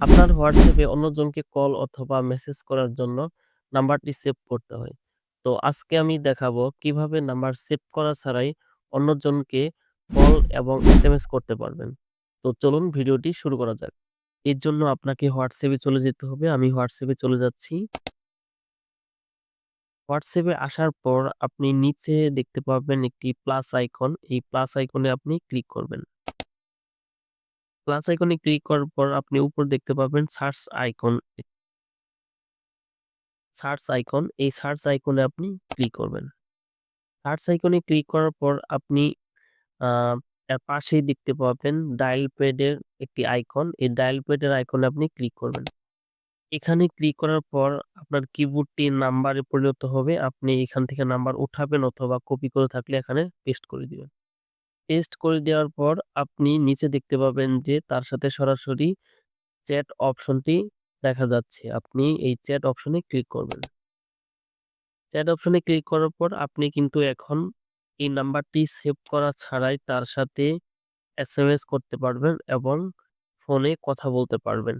আপনার হোয়াটসঅ্যাপে অন্যজনকে কল অথবা মেসেজ করার জন্য নাম্বারটি সেভ করতে হয়। তো আজকে আমি দেখাবো কীভাবে নাম্বার সেভ করা ছাড়াই অন্যজনকে কল এবং এসএমএস করতে পারবেন। তো চলুন ভিডিওটি শুরু করা যাক। এর জন্য আপনাকে হোয়াটসঅ্যাপে চলে যেতে হবে। আমি হোয়াটসঅ্যাপে চলে যাচ্ছি। হোয়াটসঅ্যাপে আসার পর আপনি নিচে দেখতে পাবেন একটি প্লাস আইকন। এই প্লাস আইকনে আপনি ক্লিক করবেন। প্লাস আইকনে ক্লিক করার পর আপনি উপর দেখতে পাবেন সার্চ আইকন। সার্চ আইকন, এই সার্চ আইকনে আপনি ক্লিক করবেন। সার্চ আইকনে ক্লিক করার পর আপনি পাশেই দেখতে পাবেন ডায়াল প্যাডের একটি আইকন। এই ডায়াল প্যাডের আইকনে আপনি ক্লিক করবেন। এখানে ক্লিক করার পর আপনার কিবোর্ডটি নাম্বারে পরিণত হবে। আপনি এখান থেকে নাম্বার উঠাবেন অথবা কপি করে থাকলে এখানে পেস্ট করে দিবেন। পেস্ট করে দেওয়ার পর আপনি নিচে দেখতে পাবেন যে তার সাথে সরাসরি চ্যাট অপশনটি দেখা যাচ্ছে। আপনি এই চ্যাট অপশনে ক্লিক করবেন। চ্যাট অপশনে ক্লিক করার পর আপনি কিন্তু এখন এই নাম্বারটি সেভ করা ছাড়াই তার সাথে এসএমএস করতে পারবেন এবং ফোনে কথা বলতে পারবেন।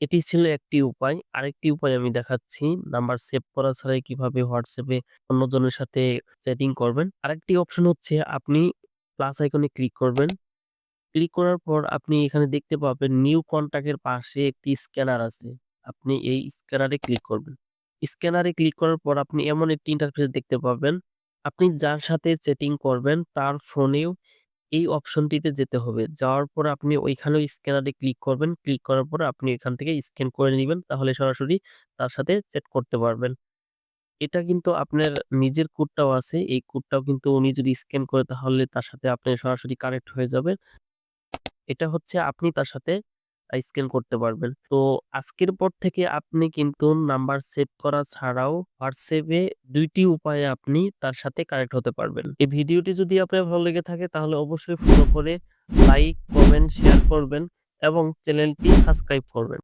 এটি ছিল একটি উপায়। আরেকটি উপায় আমি দেখাচ্ছি নাম্বার সেভ করা ছাড়াই কীভাবে হোয়াটসঅ্যাপে অন্যজনের সাথে চ্যাটিং করবেন। আরেকটি অপশন হচ্ছে আপনি প্লাস আইকনে ক্লিক করবেন। ক্লিক করার পর আপনি এখানে দেখতে পাবেন নিউ কনট্যাক্ট এর পাশে একটি স্ক্যানার আছে। আপনি এই স্ক্যানারে ক্লিক করবেন। স্ক্যানারে ক্লিক করার পর আপনি এমন একটি ইন্টারফেস দেখতে পাবেন। আপনি যার সাথে চ্যাটিং করবেন, তার ফোনেও এই অপশনটিতে যেতে হবে। যাওয়ার পর আপনি ওইখানেও স্ক্যানারে ক্লিক করবেন। ক্লিক করার পর আপনি এখান থেকে স্ক্যান করে নিবেন। তাহলে সরাসরি তার সাথে চ্যাট করতে পারবেন। এটা কিন্তু আপনার নিজের কোডটাও আছে। এই কোডটাও কিন্তু উনি যদি স্ক্যান করে তাহলে তার সাথে আপনি সরাসরি কানেক্ট হয়ে যাবেন। এটা হচ্ছে আপনি তার সাথে স্ক্যান করতে পারবেন। তো আজকের পর থেকে আপনি কিন্তু নাম্বার সেভ করা ছাড়াও হোয়াটসঅ্যাপে ২ টি উপায়ে আপনি তার সাথে কানেক্ট হতে পারবেন। এই ভিডিওটি যদি আপনার ভালো লেগে থাকে তাহলে অবশ্যই ফলো করে লাইক, কমেন্ট, শেয়ার করবেন এবং চ্যানেলটি সাবস্ক্রাইব করবেন।